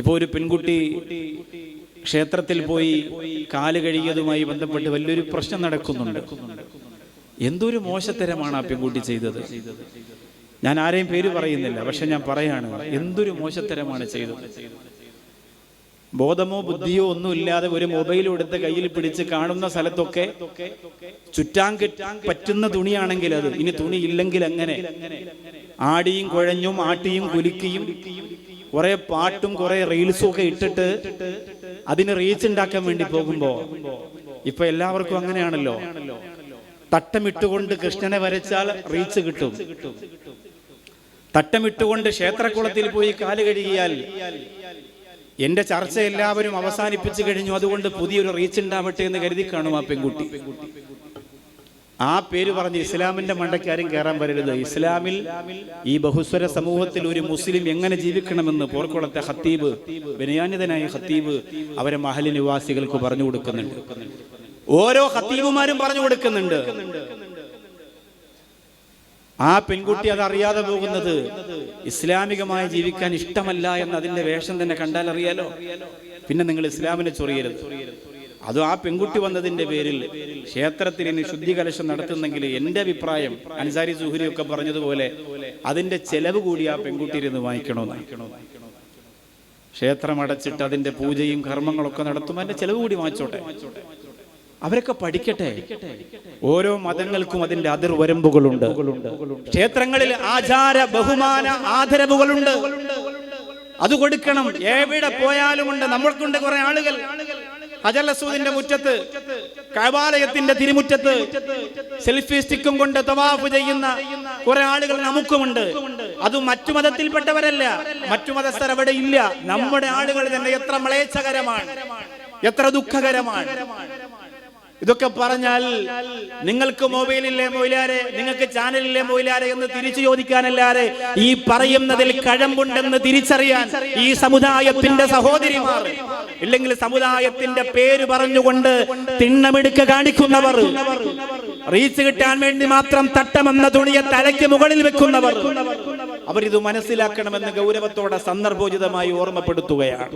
ഇപ്പോൾ ഒരു പെൺകുട്ടി ക്ഷേത്രത്തിൽ പോയി കാൽ കഴുകിയതുമായി ബന്ധപ്പെട്ട് വലിയൊരു പ്രശ്നം നടക്കുന്നുണ്ട്. എന്തൊരു മോശത്തരമാണ് ആ പെൺകുട്ടി ചെയ്തത്? ഞാൻ ആരെയും പേര് പറയുന്നില്ല പക്ഷെ ഞാൻ പറയാണ് എന്തൊരു മോശത്തരമാണ് ചെയ്തത്? ബോധമോ ബുദ്ധിയോ ഒന്നും ഇല്ലാതെ ഒരു മൊബൈൽ എടുത്ത് കയ്യിൽ പിടിച്ച് കാണുന്ന സ്ഥലത്തൊക്കെ ചുറ്റാൻ പറ്റുന്ന തുണിയാണെങ്കിൽ അത് ഇനി തുണി ഇല്ലെങ്കിൽ അങ്ങനെ ആടിയും കുഴഞ്ഞും ആട്ടിയും കുലുക്കിയും കുറെ പാട്ടും കുറെ റീൽസും ഒക്കെ ഇട്ടിട്ട് അതിന് റീച്ച് ഉണ്ടാക്കാൻ വേണ്ടി പോകുമ്പോ ഇപ്പൊ എല്ലാവർക്കും അങ്ങനെയാണല്ലോ. തട്ടമിട്ടുകൊണ്ട് കൃഷ്ണനെ വരച്ചാൽ റീച്ച് കിട്ടും. തട്ടമിട്ടുകൊണ്ട് ക്ഷേത്രക്കുളത്തിൽ പോയി കാൽ കഴുകിയാൽ എന്റെ ചർച്ച എല്ലാവരും അവസാനിപ്പിച്ചു കഴിഞ്ഞു. അതുകൊണ്ട് പുതിയൊരു റീച്ച് ഉണ്ടാവട്ടെ എന്ന് കരുതി കാണും ആ പെൺകുട്ടി. ആ പേര് പറഞ്ഞ് ഇസ്ലാമിന്റെ മണ്ടക്കാരും കയറാൻ വരരുത്. ഇസ്ലാമിൽ ഈ ബഹുസ്വര സമൂഹത്തിൽ ഒരു മുസ്ലിം എങ്ങനെ ജീവിക്കണമെന്ന് പോർക്കുളത്തെ ഹത്തീബ് വിനയാനിതനായ ഹത്തീബ് അവരെ മഹലി നിവാസികൾക്ക് പറഞ്ഞു കൊടുക്കുന്നുണ്ട്. ഓരോ ഹത്തീബുമാരും പറഞ്ഞു കൊടുക്കുന്നുണ്ട്. ആ പെൺകുട്ടി അത് അറിയാതെ പോകുന്നത് ഇസ്ലാമികമായി ജീവിക്കാൻ ഇഷ്ടമല്ല എന്ന് അതിന്റെ വേഷം തന്നെ കണ്ടാൽ അറിയാലോ? പിന്നെ നിങ്ങൾ ഇസ്ലാമിനെ ചൊറിയരുത്. അതും ആ പെൺകുട്ടി വന്നതിന്റെ പേരിൽ ക്ഷേത്രത്തിൽ ഇനി ശുദ്ധി കലശം നടത്തുന്നെങ്കിൽ എന്റെ അഭിപ്രായം അൻസാരി സുഹുരി ഒക്കെ പറഞ്ഞതുപോലെ അതിന്റെ ചെലവ് കൂടി ആ പെൺകുട്ടി ഇരുന്ന് വാങ്ങിക്കണമെന്ന്. ക്ഷേത്രം അടച്ചിട്ട് അതിന്റെ പൂജയും കർമ്മങ്ങളൊക്കെ നടത്തുമ്പോൾ അതിന്റെ ചെലവ് കൂടി വാങ്ങിച്ചോട്ടെ. അവരൊക്കെ പഠിക്കട്ടെ. ഓരോ മതങ്ങൾക്കും അതിന്റെ അതിർവരമ്പുകളുണ്ട് ക്ഷേത്രങ്ങളിൽ ആചാര ബഹുമാന ആദരവുകളുണ്ട്. അത് കൊടുക്കണം. എവിടെ പോയാലും ഉണ്ട് നമ്മൾക്കുണ്ട് കുറെ ആളുകൾ. ഹജലസൂദിന്റെ മുറ്റത്ത് കൈവാലയത്തിന്റെ തിരുമുറ്റത്ത് സെൽഫി സ്റ്റിക്കും കൊണ്ട് തവാഫ് ചെയ്യുന്ന കുറെ ആളുകൾ നമുക്കുമുണ്ട്. അത് മറ്റു മതത്തിൽപ്പെട്ടവരല്ല. മറ്റു മതസ്ഥർ അവിടെ ഇല്ല. നമ്മുടെ ആളുകൾ തന്നെ എത്ര മ്ലേച്ഛകരമാണ്. എത്ര ദുഃഖകരമാണ്. ഇതൊക്കെ പറഞ്ഞാൽ നിങ്ങൾക്ക് മൊബൈലില്ലേ മൊയിലാരെ നിങ്ങൾക്ക് ചാനലില്ലേ മൊയിലാരെ എന്ന് തിരിച്ചു ചോദിക്കാനല്ലാരെ ഈ പറയുന്നതിൽ കഴമ്പുണ്ടെന്ന് തിരിച്ചറിയാൻ ഈ സമുദായത്തിന്റെ സഹോദരിമാർ ഇല്ലെങ്കിൽ സമുദായത്തിന്റെ പേര് പറഞ്ഞുകൊണ്ട് തിണ്ണമെടുക്ക കാണിക്കുന്നവർ റീച്ച് കിട്ടാൻ വേണ്ടി മാത്രം തട്ടമെന്ന തുണിയെ തലയ്ക്ക് മുകളിൽ വെക്കുന്നവർ അവരിത് മനസ്സിലാക്കണമെന്ന് ഗൗരവത്തോടെ സന്ദർഭോചിതമായി ഓർമ്മപ്പെടുത്തുകയാണ്.